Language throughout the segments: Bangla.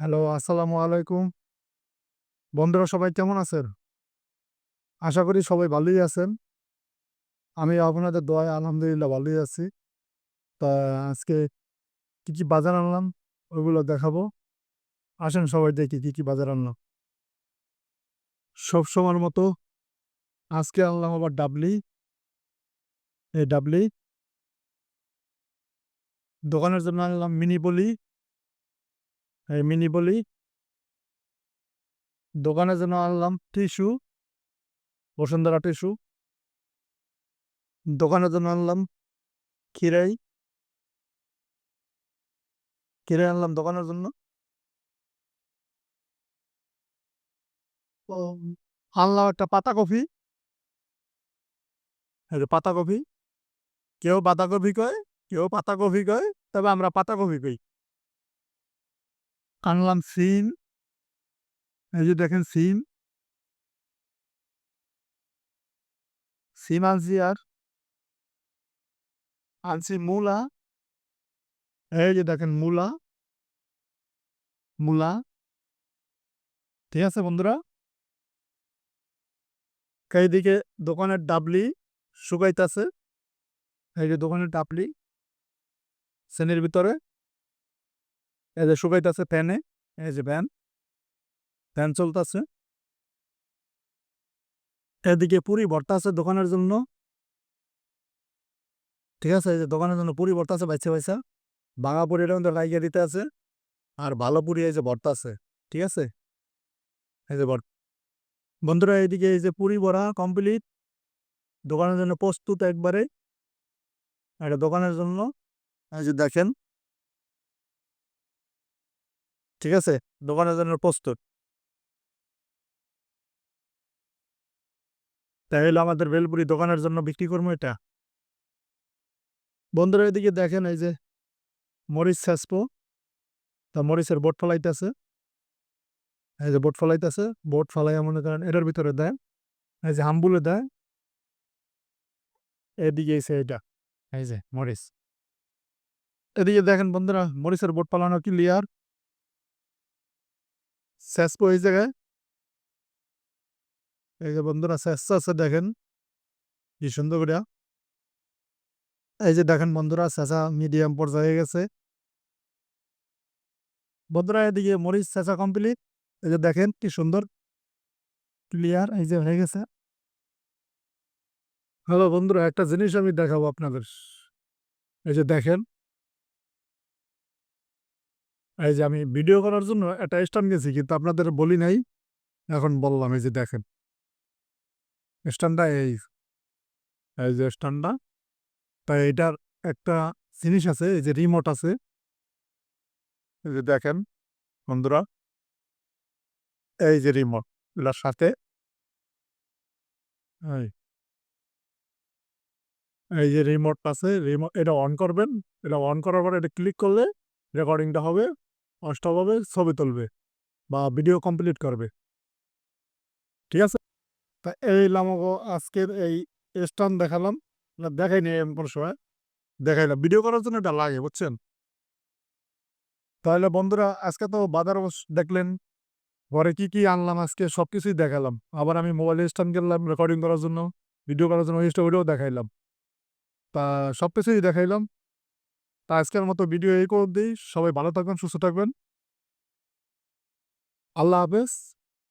হ্যালো, আসসালামু আলাইকুম। বন্ধুরা সবাই কেমন আছেন? আশা করি সবাই ভালোই আছেন। আমি আপনাদের দোয়ায় আলহামদুলিল্লাহ ভালোই আছি। তা আজকে কি, কি বাজার আনলাম ওইগুলো দেখাবো। আসেন সবাই দেখি কি, কি বাজার আনলাম। সব সময়ের মতো আজকে আনলাম আবার ডাবলি। এই ডাবলি। দোকানের জন্য আনলাম মিনি বলি। মিনি বলি। দোকানের জন্য আনলাম টিস্যু। বসুন্ধরা টিস্যু। দোকানে জন্য আনলাম খিরাই। খিরাই আনলাম দোকানের জন্য। আনলাম একটা পাতাকপি। এই পাতা কফি কেউ বাঁধাকপি কয়, কেউ পাতা কফি কয়। তবে আমরা পাতাকপি কই। আনলাম সিম। এই যে দেখেন সিম। সিম আনছি আর আনছি মূলা। এই যে দেখেন মূলা। মূলা। ঠিক আছে বন্ধুরা? এইদিকে দোকানের ডাবলি শুকাইতাছে। এই যে দোকানের ডাবলি। শ্রেণির ভিতরে। এই যে শুকাইতাছে ফ্যানে। এই যে ফ্যান। ফ্যান চলতাছে। এদিকে পুরি ভর্তা আছে দোকানের জন্য। ঠিক আছে? এই যে দোকানের জন্য পুরি ভর্তা আছে বাইচা, বাইচা। ভাঙা পুরি এটার মধ্যে লাইগা দিতে আছে। আর ভালো পুরি এই যে ভর্তা আছে। ঠিক আছে? এই যে ভর বন্ধুরা এইদিকে এই যে পুরি ভরা কমপ্লিট। দোকানের জন্য প্রস্তুত একবারে। এটা দোকানের জন্য। এই যে দেখেন। ঠিক আছে? দোকানের জন্য প্রস্তুত। তাই হইল আমাদের ভেলপুরি দোকানের জন্য বিক্রি করব এটা। বন্ধুরা এদিকে দেখেন এই যে মরিচ ছেঁচবো। তা মরিচের বোট ফলাইতেছে। এই যে বোট ফলাইতেছে। বোট ফলাইয়া মনে করেন এটার ভিতরে দেয়। এই যে হাম্বুলে দেয়। এদিকে এসে এটা। এই যে মরিচ। এদিকে দেখেন বন্ধুরা, মরিচের বোট ফালানো ক্লিয়ার। ছেঁচবো এই জায়গায়। এই যে বন্ধুরা, শেষ আছে দেখেন। কি সুন্দর কইরা। এই যে দেখেন বন্ধুরা ছেঁচা মিডিয়াম পর্যায়ে গেছে। বন্ধুরা, এদিকে মরিচ ছেঁচা কমপ্লিট। এই যে দেখেন কি সুন্দর। ক্লিয়ার এই যে হয়ে গেছে। হ্যালো বন্ধুরা, একটা জিনিস আমি দেখাবো আপনাদের। এই যে দেখেন। এই যে আমি ভিডিও করার জন্য একটা স্ট্যান্ড গেছি, কিন্তু আপনাদের বলি নাই। এখন বললাম, এই যে দেখেন। স্ট্যান্ডটা এই। এই যে স্ট্যান্ডটা। তাই এটার একটা জিনিস আছে, এই যে রিমোট আছে। এই যে দেখেন, বন্ধুরা। এই যে রিমোট এটার সাথে। এই। যে রিমোট আছে রিমোট এটা অন করবেন। এটা অন করার পরে এটা ক্লিক করলে রেকর্ডিংটা হবে। হবে, ছবি তুলবে বা ভিডিও কমপ্লিট করবে। ঠিক আছে? তা এই আমাগো আজকের এই স্ট্যান্ড দেখালাম। না দেখাই নাই আমি কোনো সময়। দেখাইলাম। ভিডিও করার জন্য এটা লাগে বুঝছেন? তাহলে বন্ধুরা আজকে তো বাজার দেখলেন। ঘরে কি, কি আনলাম আজকে সব কিছুই দেখালাম। আবার আমি মোবাইলের স্ট্যান্ড কিনলাম রেকর্ডিং করার জন্য। ভিডিও করার জন্য ওই ওইটাও দেখাইলাম। তা সব কিছুই দেখাইলাম। তা আজকের মতো ভিডিও এই করে দিই সবাই ভালো থাকবেন, সুস্থ থাকবেন। আল্লাহ হাফেজ।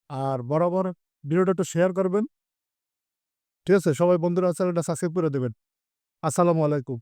আর বরাবর ভিডিওটা একটু শেয়ার করবেন। ঠিক আছে? সবাই বন্ধুরা চ্যানেলটা সাবস্ক্রাইব করে দেবেন। আসসালামু আলাইকুম।